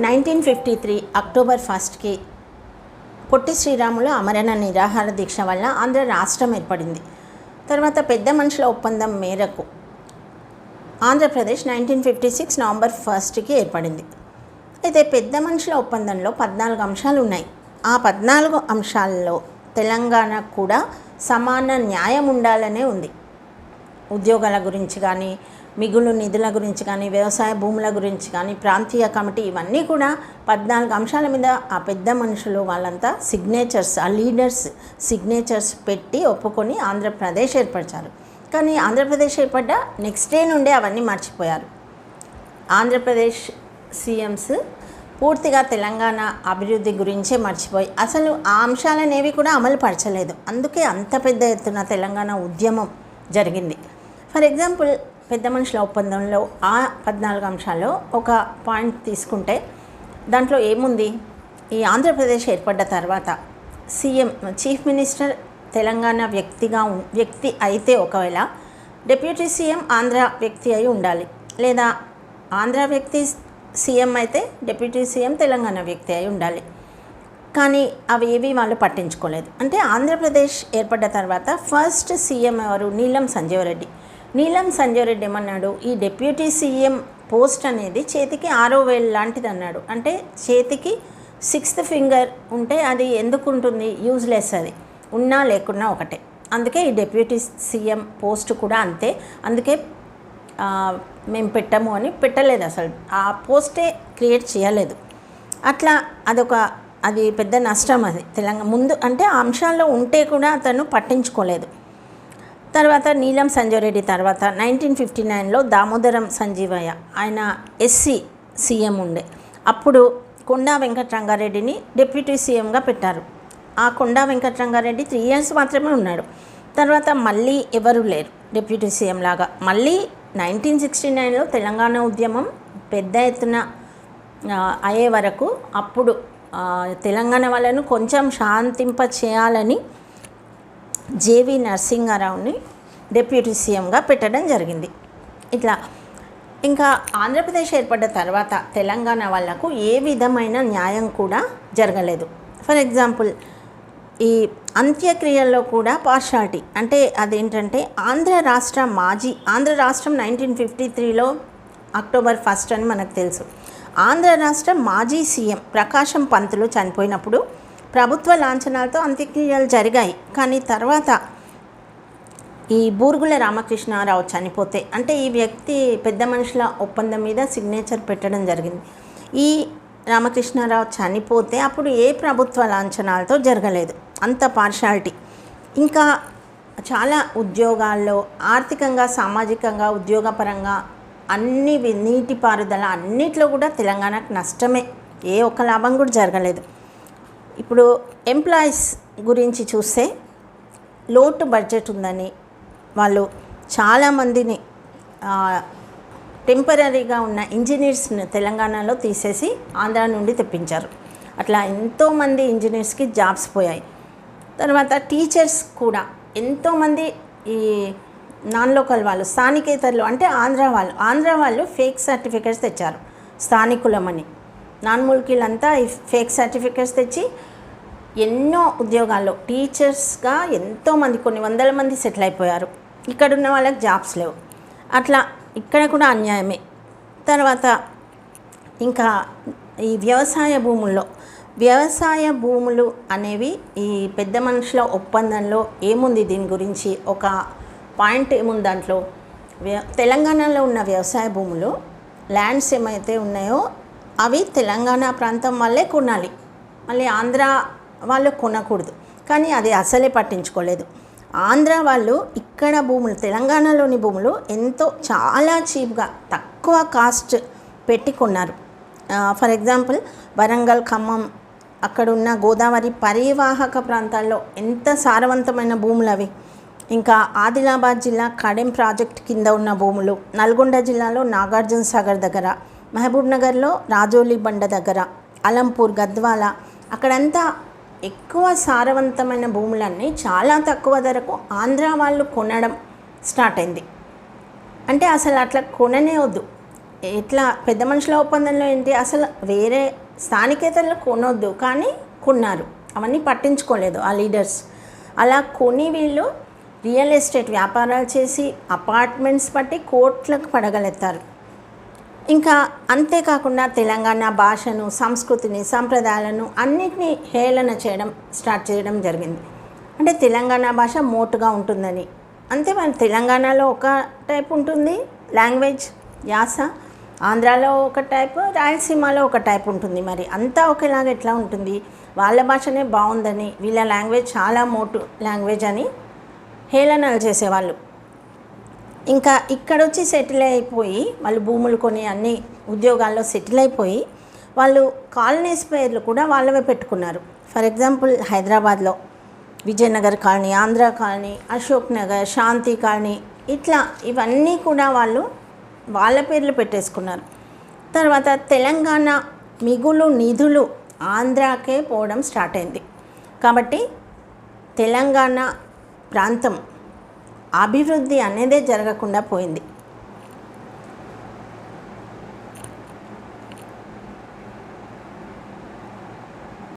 Nineteen fifty three October ఫస్ట్కి పొట్టి శ్రీరాములు అమరణ నిరాహార దీక్ష వల్ల ఆంధ్ర రాష్ట్రం ఏర్పడింది. తర్వాత పెద్ద మనుషుల ఒప్పందం మేరకు Andhra Pradesh nineteen fifty six November ఫస్ట్కి ఏర్పడింది. అయితే పెద్ద మనుషుల ఒప్పందంలో పద్నాలుగు అంశాలు ఉన్నాయి ఆ పద్నాలుగు అంశాల్లో తెలంగాణకు కూడా సమాన న్యాయం ఉండాలనే ఉంది. ఉద్యోగాల గురించి కానీ మిగులు నిధుల గురించి కానీ వ్యవసాయ భూముల గురించి కానీ ప్రాంతీయ కమిటీ ఇవన్నీ కూడా పద్నాలుగు అంశాల మీద ఆ పెద్ద మనుషులు వాళ్ళంతా సిగ్నేచర్స్ ఆ లీడర్స్ సిగ్నేచర్స్ పెట్టి ఒప్పుకొని ఆంధ్రప్రదేశ్ ఏర్పరిచారు. కానీ ఆంధ్రప్రదేశ్ ఏర్పడ్డ నెక్స్ట్ డే నుండే అవన్నీ మర్చిపోయారు. ఆంధ్రప్రదేశ్ సీఎంస్ పూర్తిగా తెలంగాణ అభివృద్ధి గురించే మర్చిపోయి అసలు ఆ అంశాలనేవి కూడా అమలు పరచలేదు. అందుకే అంత పెద్ద ఎత్తున తెలంగాణ ఉద్యమం జరిగింది. ఫర్ ఎగ్జాంపుల్ పెద్ద మనుషుల ఒప్పందంలో ఆ పద్నాలుగు అంశాల్లో ఒక పాయింట్ తీసుకుంటే దాంట్లో ఏముంది? ఈ ఆంధ్రప్రదేశ్ ఏర్పడ్డ తర్వాత సీఎం చీఫ్ మినిస్టర్ తెలంగాణ వ్యక్తిగా వ్యక్తి అయితే ఒకవేళ డిప్యూటీ సీఎం ఆంధ్ర వ్యక్తి అయి ఉండాలి. లేదా ఆంధ్ర వ్యక్తి సీఎం అయితే డిప్యూటీ సీఎం తెలంగాణ వ్యక్తి అయి ఉండాలి. కానీ అవి ఏవి వాళ్ళు పట్టించుకోలేదు. అంటే ఆంధ్రప్రదేశ్ ఏర్పడ్డ తర్వాత ఫస్ట్ సీఎం ఎవరు? నీలం సంజీవరెడ్డి. నీలం సంజీవరెడ్డి ఏమన్నాడు? ఈ డిప్యూటీ సీఎం పోస్ట్ అనేది చేతికి ఆరో వేలు లాంటిది అన్నాడు. అంటే చేతికి సిక్స్త్ ఫింగర్ ఉంటే అది ఎందుకు ఉంటుంది? యూజ్లెస్ అది. ఉన్నా లేకున్నా ఒకటే. అందుకే ఈ డెప్యూటీ సీఎం పోస్ట్ కూడా అంతే. అందుకే మేము పెట్టము అని పెట్టలేదు అసలు. ఆ పోస్టే క్రియేట్ చేయలేదు. అట్లా అదొక అది పెద్ద నష్టం అది. తెలంగాణ ముందు అంటే అంశాల్లో ఉంటే కూడా అతను పట్టించుకోలేదు. తర్వాత నీలం సంజయరెడ్డి తర్వాత నైన్టీన్ ఫిఫ్టీ నైన్లో దామోదరం సంజీవయ్య ఆయన ఎస్సీ సీఎం ఉండే. అప్పుడు కొండా వెంకటరంగారెడ్డిని డిప్యూటీ సీఎంగా పెట్టారు. ఆ కొండా వెంకట్రంగారెడ్డి త్రీ ఇయర్స్ మాత్రమే ఉన్నాడు. తర్వాత మళ్ళీ ఎవరు లేరు డిప్యూటీ సీఎం లాగా. మళ్ళీ నైన్టీన్ సిక్స్టీ నైన్లో తెలంగాణ ఉద్యమం పెద్ద ఎత్తున అయ్యే వరకు అప్పుడు తెలంగాణ వాళ్ళను కొంచెం శాంతింప చేయాలని జేవి నరసింహారావుని డిప్యూటీ సీఎంగా పెట్టడం జరిగింది. ఇట్లా ఇంకా ఆంధ్రప్రదేశ్ ఏర్పడ్డ తర్వాత తెలంగాణ వాళ్ళకు ఏ విధమైన న్యాయం కూడా జరగలేదు. ఫర్ ఎగ్జాంపుల్ ఈ అంత్యక్రియల్లో కూడా పార్షాలిటీ అంటే అదేంటంటే ఆంధ్ర రాష్ట్ర మాజీ ఆంధ్ర రాష్ట్రం నైన్టీన్ ఫిఫ్టీ త్రీలో అక్టోబర్ ఫస్ట్ అని మనకు తెలుసు. ఆంధ్ర రాష్ట్ర మాజీ సీఎం ప్రకాశం పంతులు చనిపోయినప్పుడు ప్రభుత్వ లాంఛనాలతో అంత్యక్రియలు జరిగాయి. కానీ తర్వాత ఈ బూర్గుల రామకృష్ణారావు చనిపోతే అంటే ఈ వ్యక్తి పెద్ద మనుషుల ఒప్పందం మీద సిగ్నేచర్ పెట్టడం జరిగింది. ఈ రామకృష్ణారావు చనిపోతే అప్పుడు ఏ ప్రభుత్వ లాంఛనాలతో జరగలేదు. అంత పార్షాలిటీ ఇంకా చాలా ఉద్యోగాల్లో ఆర్థికంగా సామాజికంగా ఉద్యోగపరంగా అన్ని నీటిపారుదల అన్నిట్లో కూడా తెలంగాణకు నష్టమే. ఏ ఒక్క లాభం కూడా జరగలేదు. ఇప్పుడు ఎంప్లాయీస్ గురించి చూస్తే లోటు బడ్జెట్ ఉందని వాళ్ళు చాలామందిని టెంపరీగా ఉన్న ఇంజనీర్స్ని తెలంగాణలో తీసేసి ఆంధ్ర నుండి తెప్పించారు. అట్లా ఎంతోమంది ఇంజనీర్స్కి జాబ్స్ పోయాయి. తర్వాత టీచర్స్ కూడా. ఎంతోమంది ఈ నాన్ లోకల్ వాళ్ళు స్థానికేతరులు అంటే ఆంధ్ర వాళ్ళు. ఆంధ్ర వాళ్ళు ఫేక్ సర్టిఫికేట్స్ తెచ్చారు. స్థానికులమని. నాన్ ముల్కీలంతా ఈ ఫేక్ సర్టిఫికేట్స్ తెచ్చి ఎన్నో ఉద్యోగాల్లో టీచర్స్గా ఎంతోమంది కొన్ని వందల మంది సెటిల్ అయిపోయారు. ఇక్కడ ఉన్న వాళ్ళకి జాబ్స్ లేవు. అట్లా ఇక్కడ కూడా అన్యాయమే. తర్వాత ఇంకా ఈ వ్యవసాయ భూముల్లో వ్యవసాయ భూములు అనేవి ఈ పెద్ద మనుషుల ఒప్పందంలో ఏముంది దీని గురించి? ఒక పాయింట్ ఏముంది దాంట్లో? వ్య- తెలంగాణలో ఉన్న వ్యవసాయ భూములు ల్యాండ్స్ ఏమైతే ఉన్నాయో అవి తెలంగాణ ప్రాంతం వాళ్ళే కొనాలి. మళ్ళీ ఆంధ్ర వాళ్ళు కొనకూడదు. కానీ అది అసలే పట్టించుకోలేదు. ఆంధ్ర వాళ్ళు ఇక్కడ భూములు తెలంగాణలోని భూములు ఎంతో చాలా చీప్గా తక్కువ కాస్ట్ పెట్టి కొన్నారు. ఫర్ ఎగ్జాంపుల్ వరంగల్ ఖమ్మం అక్కడున్న గోదావరి పరివాహక ప్రాంతాల్లో ఎంత సారవంతమైన భూములు అవి. ఇంకా ఆదిలాబాద్ జిల్లా కడెం ప్రాజెక్ట్ కింద ఉన్న భూములు నల్గొండ జిల్లాలో నాగార్జున సాగర్ దగ్గర మహబూబ్ నగర్లో రాజోలి బండ దగ్గర అలంపూర్ గద్వాల. అక్కడంతా ఎక్కువ సారవంతమైన భూములన్నీ చాలా తక్కువ ధరకు ఆంధ్ర వాళ్ళు కొనడం స్టార్ట్ అయింది. అంటే అసలు అట్లా కొననే వద్దు. ఇట్లా పెద్ద మనుషుల ఒప్పందంలో ఏంటి? అసలు వేరే స్థానికేతలు కొనొద్దు కానీ కొన్నారు. అవన్నీ పట్టించుకోలేదు ఆ లీడర్స్. అలా కొని వీళ్ళు రియల్ ఎస్టేట్ వ్యాపారాలు చేసి అపార్ట్మెంట్స్ పట్టి కోట్లకు పడగలెత్తారు. ఇంకా అంతేకాకుండా తెలంగాణ భాషను సంస్కృతిని సంప్రదాయాలను అన్నిటినీ హేళన చేయడం స్టార్ట్ చేయడం జరిగింది. అంటే తెలంగాణ భాష మోటుగా ఉంటుందని. అంతే మరి తెలంగాణలో ఒక టైప్ ఉంటుంది లాంగ్వేజ్ యాస. ఆంధ్రాలో ఒక టైప్ రాయలసీమలో ఒక టైప్ ఉంటుంది మరి. అంతా ఒకేలాగా ఎట్లా ఉంటుంది? వాళ్ళ భాషనే బాగుందని వీళ్ళ లాంగ్వేజ్ చాలా మోటు లాంగ్వేజ్ అని హేళనలు చేసేవాళ్ళు. ఇంకా ఇక్కడ వచ్చి సెటిల్ అయిపోయి వాళ్ళు భూములు కొని అన్ని ఉద్యోగాల్లో సెటిల్ అయిపోయి వాళ్ళు కాలనీస్ పేర్లు కూడా వాళ్ళవే పెట్టుకున్నారు. ఫర్ ఎగ్జాంపుల్ హైదరాబాద్లో Vijayanagar colony Andhra colony Ashok Nagar Shanti colony ఇట్లా ఇవన్నీ కూడా వాళ్ళు వాళ్ళ పేర్లు పెట్టేసుకున్నారు. తర్వాత తెలంగాణ మిగులు నిధులు ఆంధ్రాకే పోవడం స్టార్ట్ అయింది. కాబట్టి తెలంగాణ ప్రాంతం అభివృద్ధి అనేదే జరగకుండా పోయింది.